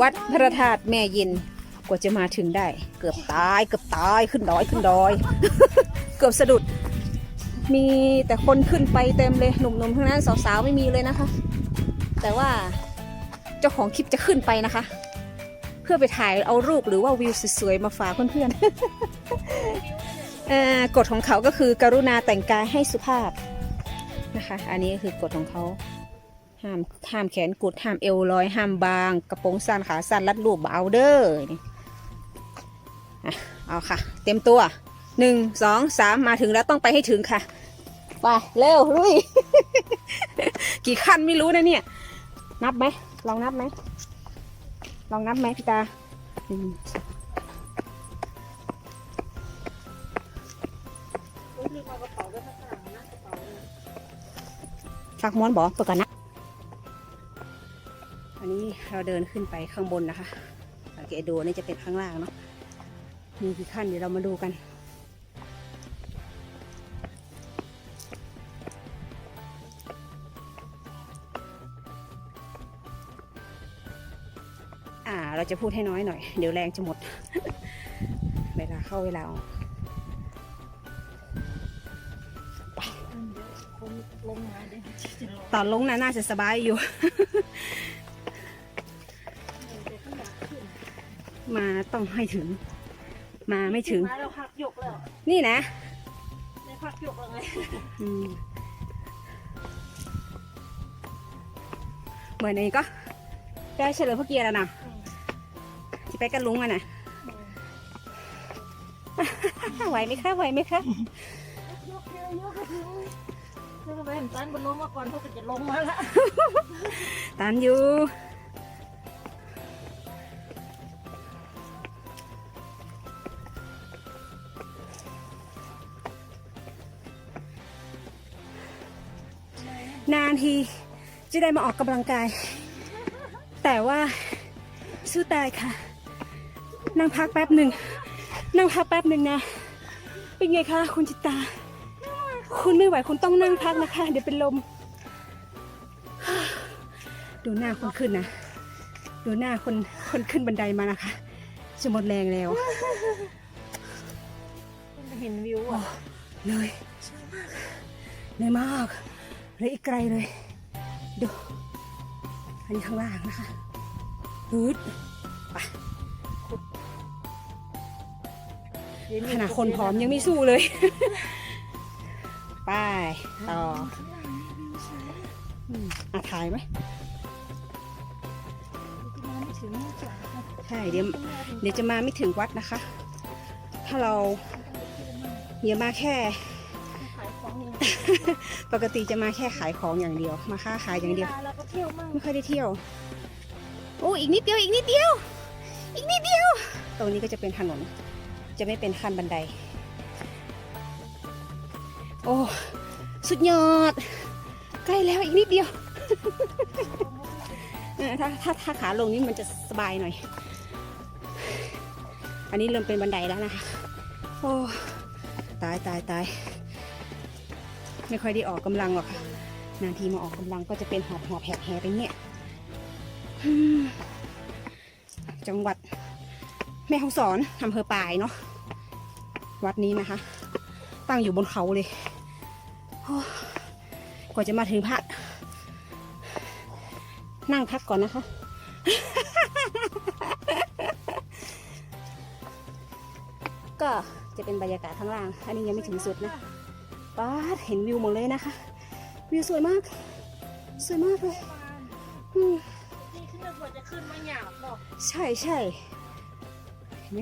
วัดพระธาตุแม่ย็นกว่าจะมาถึงได้ เกือบตาย เกือบตายขึ้นดอยขึ้นดอย เกือบสะดุด มีแต่คนขึ้นไปเต็มเลยหนุ่มๆทั้งนั้นสาวๆไม่มีเลยนะคะ แต่ว่าเจ้าของคลิปจะขึ้นไปนะคะ เพื่อไปถ่ายเอารูปหรือว่าวิวสวยๆมาฝากเพื่อนๆกฎของเขาก็คือ กรุณาแต่งกายให้สุภาพนะคะ อันนี้ก็คือกฎของเขา ห้ามห้ามแขนกุดห้ามเอวลอยห้ามบาง กระโปรงสั้นขาสั้นรัดรูปบ่เอาเด้อนี่อะเอาค่ะ เต็มตัวหนึ่งสองสามมาถึงแล้วต้องไปให้ถึงค่ะไปเร็วลุยกี่ขั้นไม่รู้นะเนี่ย นับไหมลองนับไหมลองนับไหมพี่ตาหนึ่งสองฝากม้วนบอกเปิดก่อนนะอันนี้ เราเดินขึ้นไปข้างบนนะคะสังเกตดูนี่จะเป็นข้างล่างเนาะมีกี่ขั้นเดี๋ยวเรามาดูกัน อ่าเราจะพูดให้น้อยหน่อย เดี๋ยวแรงจะหมด เวลาเข้าเวลาออกคนลงมาเด้ตอนลงน่ะน่าจะสบายอยู่ มาต้องให้ถึง มาไม่ถึง มาเราพักยกแล้วนี่นะในพักยกแล้วไงอืมเหมือนนี้ก็ ได้เฉลิมพระเกียรติแล้วนะที่ไปกันลุงอะนะไหวไหมคะไหวไหมคะยกเยอะยกกระถึงแล้วก็ไปเห็นตันบนลงมาก่อนเขาก็จะลงมาละตามอยู่ นานทีจะได้มาออกกำลังกาย แต่ว่าสู้ตายค่ะ นั่งพักแป๊บหนึ่ง นั่งพักแป๊บหนึ่งนะ เป็นไงคะคุณจิตตา คุณไม่ไหวคุณต้องนั่งพักนะคะ เดี๋ยวเป็นลม ดูหน้าคนขึ้นนะ ดูหน้าคนคนขึ้นบันไดมานะคะ จะหมดแรงแล้ว เห็นวิวอะเลยเลยมากเลยอีกไกลเลย ดู อันนี้ข้างล่างนะคะฮึดไปขนาดคนผอมยังไม่สู้เลย ไป ต่ออืมอะถ่ายไหมมาไม่ถึงนี่จ้ะใช่เดี๋ยวเดี๋ยวจะมาไม่ถึงวัดนะคะ ถ้าเราเดี๋ยวมาแค่ ขายของอย่างปกติจะมาแค่ขายของอย่างเดียว มาค้าขายอย่างเดียว เราก็เที่ยวมั่งไม่ค่อยได้เที่ยว โอ้อีกนิดเดียวอีกนิดเดียว อีกนิดเดียว ตรงนี้ก็จะเป็นถนน จะไม่เป็นขั้นบันได โอ้สุดยอด ใกล้แล้วอีกนิดเดียวเออถ้าถ้าถ้าขาลงนี่มันจะสบายหน่อย อันนี้เริ่มเป็นบันไดแล้วนะคะ โอ้ ตายตายตาย ไม่ค่อยได้ออกกำลังหรอกค่ะนานทีมาออกกำลังก็จะเป็นหอบหอบแหกแหไปเนี่ยจังหวัดแม่ฮ่องสอนอำเภอปายเนาะวัดนี้นะคะ ตั้งอยู่บนเขาเลยกว่าจะมาถึงพระ นั่งพักก่อนนะคะ ก็จะเป็นบรรยากาศข้างล่าง อันนี้ยังไม่ถึงสุดนะ ป้าดเห็นวิวหมดเลยนะคะ วิวสวยมาก สวยมากเลยอืมนี่ขึ้นมากว่าจะขึ้นมาหยาบหรอกใช่ใช่เห็นไหม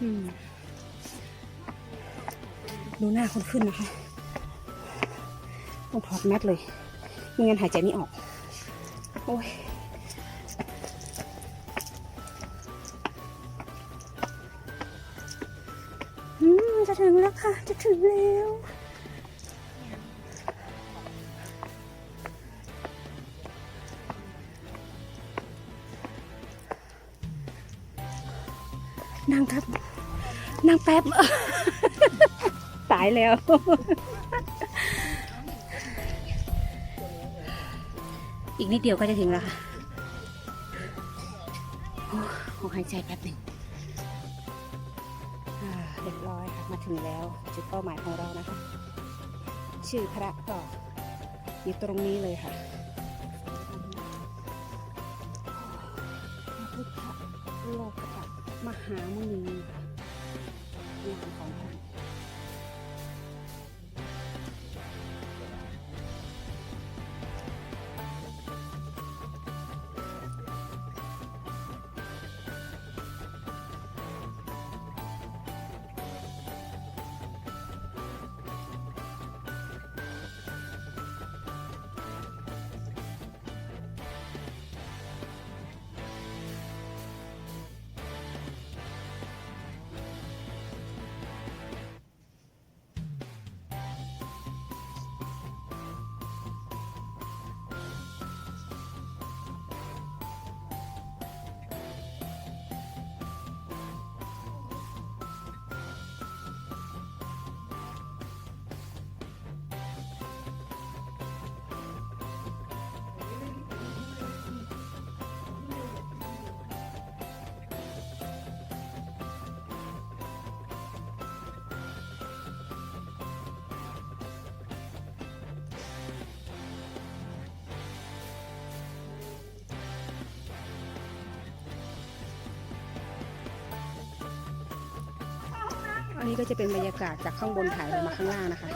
อืมดูหน้าคนขึ้นนะคะ ต้องถอดแมสเลยไม่งั้นหายใจไม่ออก โอ้ย ถึงแล้วค่ะ จะถึงแล้ว นั่งครับ นั่งแป๊บ ตายแล้ว อีกนิดเดียวก็จะถึงแล้วค่ะ โอ้หายใจแป๊บหนึ่ง เรียบร้อยค่ะมาถึงแล้วจุดเป้าหมายของเรานะคะ ชื่อพระก็อยู่ตรงนี้เลยค่ะพระพุทธโลกะมหามุนีค่ะนามของพระ นี่ก็จะเป็นบรรยากาศจากข้างบนถ่ายลงมาข้างล่างนะคะ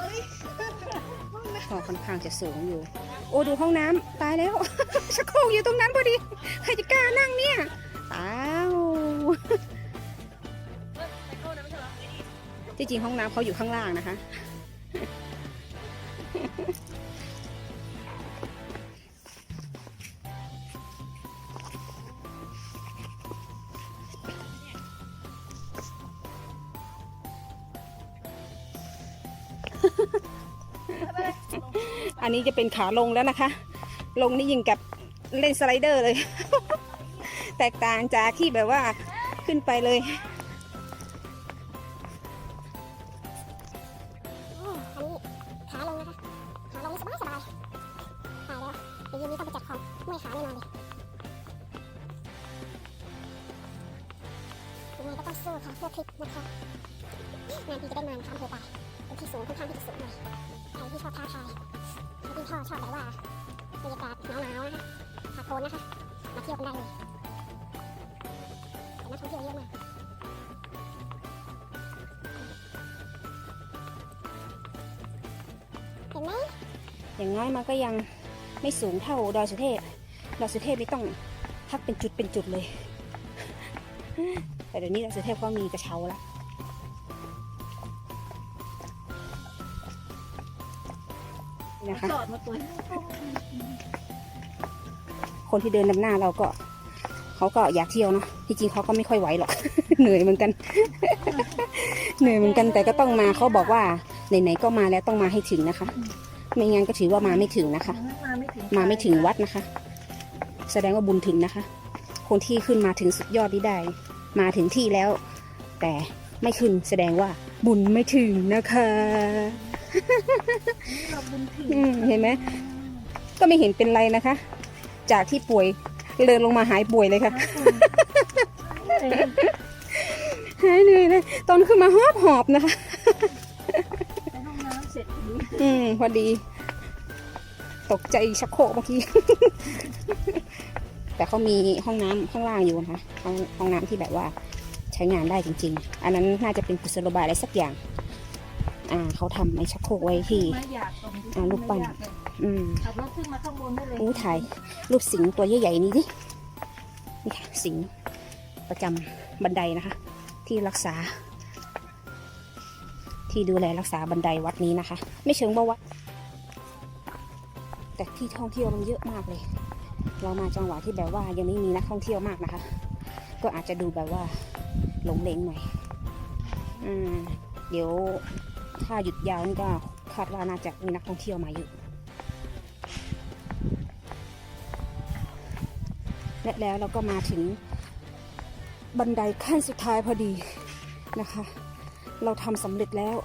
หอค่อนข้างจะสูงอยู่ โอ้ดูห้องน้ำตายแล้ว ชักโครกอยู่ตรงนั้นพอดี ใครจะกล้านั่งเนี่ยตาวที่จริงห้องน้ำเขาอยู่ข้างล่างนะคะ อันนี้จะเป็นขาลงแล้วนะคะ ลงนี่ยิงกับเล่นสไลเดอร์เลย แตกต่างจากที่แบบว่าขึ้นไปเลยอันนี้ขาลงนะคะขาลงสบายสบายตายแล้วเดี๋ยวเย็นนี้ต้องไปจัดของเมื่อยขาแน่นอนเลยยังไงก็ต้องสู้ค่ะเพื่อคลิปนะคะนานทีจะได้มาทำเพื่อไปเป็ นที่สูงค่อนข้างที่จะสูงหน่อยใครที่ชอบท้าทายใครที่ชอบชอบแบบว่าบรรยากาศหนาวๆนะคะผาโคนนะคะ มาเที่ยวกันได้เลยแต่นักท่องเที่ยวเยอะมากเห็นไหมอย่างน้อยมันก็ยังไม่สูงเท่าดอยสุเทพดอยสุเทพนี่ต้องพักเป็นจุดเป็นจุดเลย แต่เดี๋ยวนี้ดอยสุเทพก็มีกระเช้าแล้ว นี่นะคะ จอดมาตัวคนที่เดินนำหน้าเราก็เขาก็อยากเที่ยวเนาะที่จริงเขาก็ไม่ค่อยไหวหรอก เหนื่อยเหมือนกัน เหนื่อยเหมือนกันแต่ก็ต้องมาเขาบอกว่าไหนๆก็มาแล้วต้องมาให้ถึงนะคะ ไม่งั้นก็ถือว่ามาไม่ถึงนะคะ มาไม่ถึงมาไม่ถึงวัดนะคะ แสดงว่าบุญถึงนะคะ คนที่ขึ้นมาถึงสุดยอดนี้ได้ มาถึงที่แล้ว แต่ไม่ขึ้นแสดงว่าบุญไม่ถึงนะคะเราบุญถึง อืมเห็นไหมก็ไม่เห็นเป็นไรนะคะ จากที่ป่วยเดินลงมาหายป่วยเลยค่ะหายเหนื่อยเลยตอนขึ้นมาหอบหอบๆนะคะไปห้องน้ำเสร็จดีอืมพอดี ตกใจชักโครกเมื่อกี้ แต่เขามีห้องน้ำข้างล่างอยู่นะคะห้องห้องน้ำที่แบบว่าใช้งานได้จริง ๆ อันนั้นน่าจะเป็นกุศโลบายอะไรสักอย่าง อ่าเขาทำไอ้ชักโครกไว้ที่ไม่อยากตรงที่อ่าลูกปั้นไม่อยากเลยอืมขับรถขึ้นมาข้างบนได้เลยอู้ถ่ายรูปสิงห์ตัวใหญ่ๆนี้ดินี่ค่ะสิงห์ประจำบันไดนะคะ ที่รักษา ที่ดูแลรักษาบันไดวัดนี้นะคะ ไม่เชิงว่าวัดแต่ที่ท่องเที่ยวมันเยอะมากเลย เรามาจังหวะที่แบบว่ายังไม่มีนักท่องเที่ยวมากนะคะ ก็อาจจะดูแบบว่าหลงเหลงหน่อย อืม เดี๋ยว ถ้าหยุดยาวนี่ก็คาดว่าน่าจะมีนักท่องเที่ยวมาเยอะและแล้วเราก็มาถึงบันไดขั้นสุดท้ายพอดีนะคะ เราทำสำเร็จแล้ว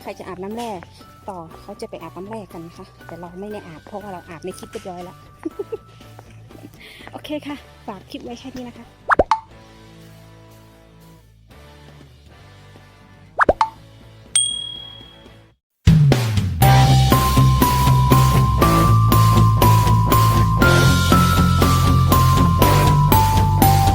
ใครจะอาบน้ำแร่ต่อเขาจะไปอาบน้ำแรกกันนะคะแต่เราไม่ได้อาบเพราะว่าเราอาบในคลิปเรียบร้อยแล้ว โอเคค่ะ ฝากคลิปไว้แค่นี้นะคะ